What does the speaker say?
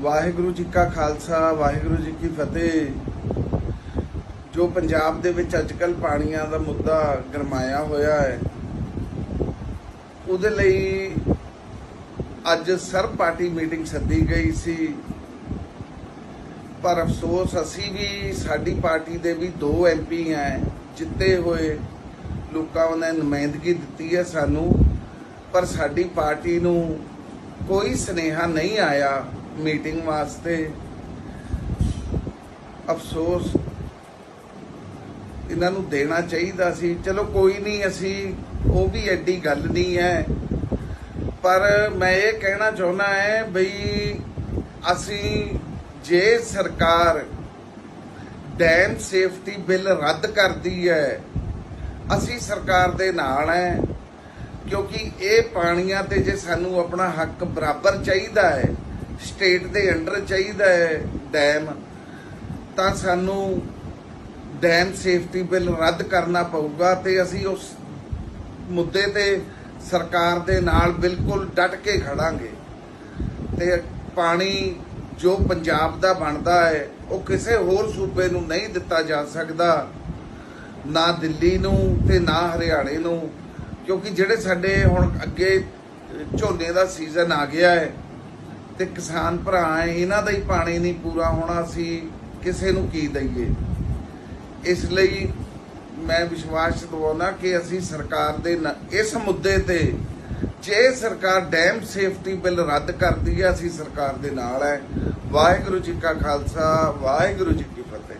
ਵਾਹਿਗੁਰੂ ਜੀ ਕਾ ਖਾਲਸਾ, ਵਾਹਿਗੁਰੂ ਜੀ ਕੀ ਫਤਿਹ। ਜੋ ਪੰਜਾਬ ਦੇ ਵਿੱਚ ਅੱਜਕੱਲ ਪਾਣੀਆਂ ਦਾ ਮੁੱਦਾ ਗਰਮਾਇਆ ਹੋਇਆ ਹੈ, ਉਹਦੇ ਲਈ ਅੱਜ ਸਰਬ ਪਾਰਟੀ ਮੀਟਿੰਗ ਸੱਦੀ ਗਈ ਸੀ। ਪਰ ਅਫਸੋਸ, ਅਸੀਂ ਵੀ ਸਾਡੀ ਪਾਰਟੀ ਦੇ ਵੀ ਦੋ ਐਮਪੀ ਹੈ ਜਿੱਤੇ ਹੋਏ ਲੋਕਾਂ ਨੇ ਨੁਮਾਇੰਦਗੀ ਦਿੱਤੀ ਹੈ ਸਾਨੂੰ। ਪਰ ਸਾਡੀ ਪਾਰਟੀ ਨੂੰ ਕੋਈ ਸਨੇਹਾ ਨਹੀਂ ਆਇਆ। ਮੀਟਿੰਗ ਵਾਸਤੇ ਅਫਸੋਸ ਇਹਨਾਂ ਨੂੰ ਦੇਣਾ ਚਾਹੀਦਾ ਸੀ। ਚਲੋ ਕੋਈ ਨਹੀਂ, ਅਸੀਂ ਉਹ ਵੀ ਐਡੀ ਗੱਲ ਨਹੀਂ ਹੈ। ਪਰ ਮੈਂ ਇਹ ਕਹਿਣਾ ਚਾਹੁੰਦਾ ਹੈ ਬਈ ਅਸੀਂ ਜੇ ਸਰਕਾਰ ਡੈਮ ਸੇਫਟੀ ਬਿੱਲ ਰੱਦ ਕਰਦੀ ਹੈ, ਅਸੀਂ ਸਰਕਾਰ ਦੇ ਨਾਲ ਹੈ। ਕਿਉਂਕਿ ਇਹ ਪਾਣੀਆਂ ਤੇ ਜੇ ਸਾਨੂੰ ਆਪਣਾ ਹੱਕ ਬਰਾਬਰ ਚਾਹੀਦਾ ਹੈ ਸਟੇਟ ਦੇ ਅੰਡਰ ਚਾਹੀਦਾ ਹੈ ਡੈਮ, ਤਾਂ ਸਾਨੂੰ ਡੈਮ ਸੇਫਟੀ ਬਿੱਲ ਰੱਦ ਕਰਨਾ ਪਊਗਾ ਤੇ ਅਸੀਂ ਉਸ ਮੁੱਦੇ ਤੇ ਸਰਕਾਰ ਦੇ ਨਾਲ ਬਿਲਕੁਲ ਡਟ ਕੇ ਖੜਾਂਗੇ। ਤੇ ਪਾਣੀ ਜੋ ਪੰਜਾਬ ਦਾ ਬਣਦਾ ਹੈ, ਉਹ ਕਿਸੇ ਹੋਰ ਸੂਬੇ ਨੂੰ ਨਹੀਂ ਦਿੱਤਾ ਜਾ ਸਕਦਾ, ਨਾ ਦਿੱਲੀ ਨੂੰ ਤੇ ਨਾ ਹਰਿਆਣੇ ਨੂੰ, ਕਿਉਂਕਿ ਜਿਹੜੇ ਸਾਡੇ ਹੁਣ ਅੱਗੇ ਝੋਨੇ ਦਾ ਸੀਜ਼ਨ ਆ ਗਿਆ ਹੈ ਤੇ ਕਿਸਾਨ ਭਰਾ ਹੈ ਇਹਨਾਂ ਦਾ ਹੀ ਪਾਣੀ ਨਹੀਂ ਪੂਰਾ ਹੋਣਾ ਸੀ ਕਿਸੇ ਨੂੰ ਕੀ ਦਈਏ? ਇਸ ਲਈ ਮੈਂ ਵਿਸ਼ਵਾਸ ਦਿਵਾਉਣਾ ਕਿ ਅਸੀਂ ਸਰਕਾਰ ਦੇ ਨ- ਇਸ ਮੁੱਦੇ ਤੇ ਜੇ ਸਰਕਾਰ ਡੈਮ ਸੇਫਟੀ ਬਿੱਲ ਰੱਦ ਕਰਦੀ ਹੈ, ਅਸੀਂ ਸਰਕਾਰ ਦੇ ਨਾਲ ਹੈ ਵਾਹਿਗੁਰੂ ਜੀ ਕਾ ਖਾਲਸਾ, ਵਾਹਿਗੁਰੂ ਜੀ ਕੀ ਫਤਿਹ।